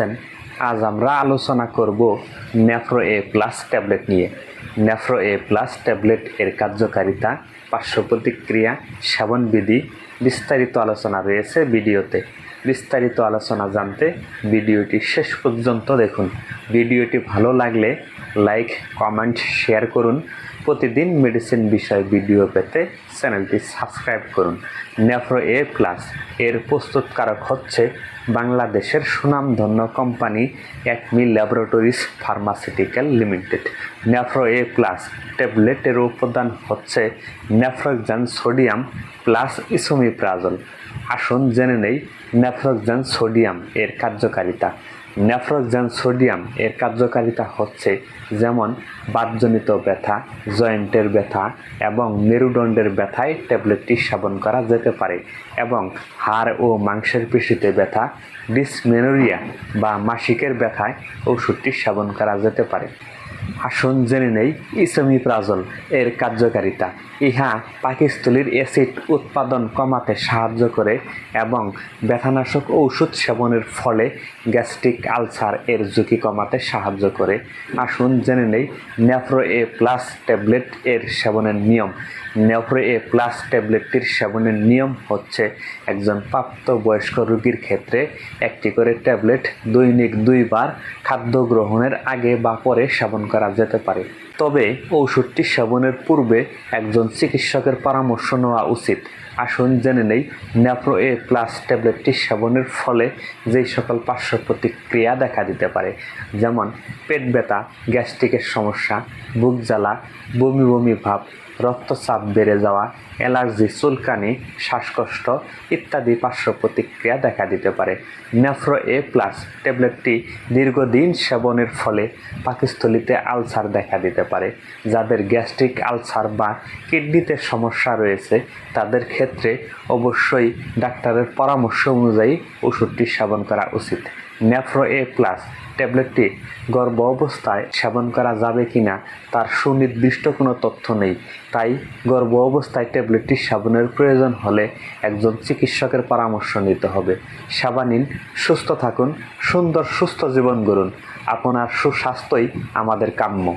আজ আমরা আলোচনা করব নেফ্রো এ প্লাস ট্যাবলেট নিয়ে। নেফ্রো এ প্লাস ট্যাবলেট এর কার্যকারিতা, পার্শ্ব প্রতিক্রিয়া, সেবনবিধি বিস্তারিত আলোচনা রয়েছে ভিডিওতে। বিস্তারিত আলোচনা জানতে ভিডিওটি শেষ পর্যন্ত দেখুন। ভিডিওটি ভালো লাগলে লাইক, কমেন্ট, শেয়ার করুন। প্রতিদিন মেডিসিন বিষয় ভিডিও পেতে চ্যানেলটি সাবস্ক্রাইব করুন। নেফ্রো এ প্লাস এর প্রস্তুতকারক হচ্ছে বাংলাদেশের সুনামধন্য company Acme Laboratories Pharmaceutical Limited. Nephro A plus ট্যাবলেটের উপাদান হচ্ছে নেফ্রোক্সান সোডিয়াম প্লাস ইসোমিপ্রাজল। আসুন জেনে নেই নেফ্রোক্সান সোডিয়াম এর কার্যকারিতা। নেফ্রোক্সান সোডিয়াম এর কার্যকারিতা হচ্ছে যেমন বাতজনিত ব্যথা, জয়েন্টের ব্যথা এবং মেরুদণ্ডের ব্যথায় ট্যাবলেটটি সেবন করা যেতে পারে এবং হাড় ও মাংসের পেশিতে ব্যথা, ডিসমেনোরিয়া বা মাসিকের ব্যথায় ওষুধটি সেবন করা যেতে পারে। আসুন জেনে নেই ইসোমিপ্রাজল এর কার্যকারিতা। ইহা পাকিস্থলীর অ্যাসিড উৎপাদন কমাতে সাহায্য করে এবং ব্যথানাশক ঔষধ সেবনের ফলে গ্যাস্ট্রিক আলসার এর ঝুঁকি কমাতে সাহায্য করে। আসুন জেনে নেই, নেফ্রো এ প্লাস ট্যাবলেট এর সেবনের নিয়ম। নেফ্রো এ প্লাস ট্যাবলেটটির সেবনের নিয়ম হচ্ছে, একজন প্রাপ্তবয়স্ক রোগীর ক্ষেত্রে একটি করে ট্যাবলেট দৈনিক দুইবার খাদ্য গ্রহণের আগে বা পরে সেবন করা যেতে পারে। তবে ঔষধটি সেবনের পূর্বে একজন চিকিৎসকের পরামর্শ নেওয়া উচিত। আসুন জেনে নেই ন্যাপ্রো এ প্লাস ট্যাবলেটটি সেবনের ফলে যেই সকল পার্শ্ব প্রতিক্রিয়া দেখা দিতে পারে, যেমন পেট ব্যথা, গ্যাস্ট্রিকের সমস্যা, বুক জ্বালা, বমি বমি ভাব, রক্তচাপ বেড়ে যাওয়া, অ্যালার্জি, চুলকানি, শ্বাসকষ্ট ইত্যাদি পার্শ্ব প্রতিক্রিয়া দেখা দিতে পারে। নেফ্রো এ প্লাস ট্যাবলেটটি দীর্ঘদিন সেবনের ফলে পাকিস্থলিতে আলসার দেখা দিতে পারে। যাদের গ্যাস্ট্রিক আলসার বা কিডনিতে সমস্যা রয়েছে, তাদের ক্ষেত্রে অবশ্যই ডাক্তারের পরামর্শ অনুযায়ী ওষুধটি সেবন করা উচিত। নেফ্রো এ প্লাস ট্যাবলেটটি গর্ভ অবস্থায় সেবন করা যাবে কিনা তার সুনির্দিষ্ট কোনো তথ্য নেই। তাই গর্ভ অবস্থায় ট্যাবলেটটি সেবনের প্রয়োজন হলে একজন চিকিৎসকের পরামর্শ নিতে হবে। সেবা নিন, সুস্থ থাকুন, সুন্দর সুস্থ জীবন গড়ুন। আপনার সুস্বাস্থ্যই আমাদের কাম্য।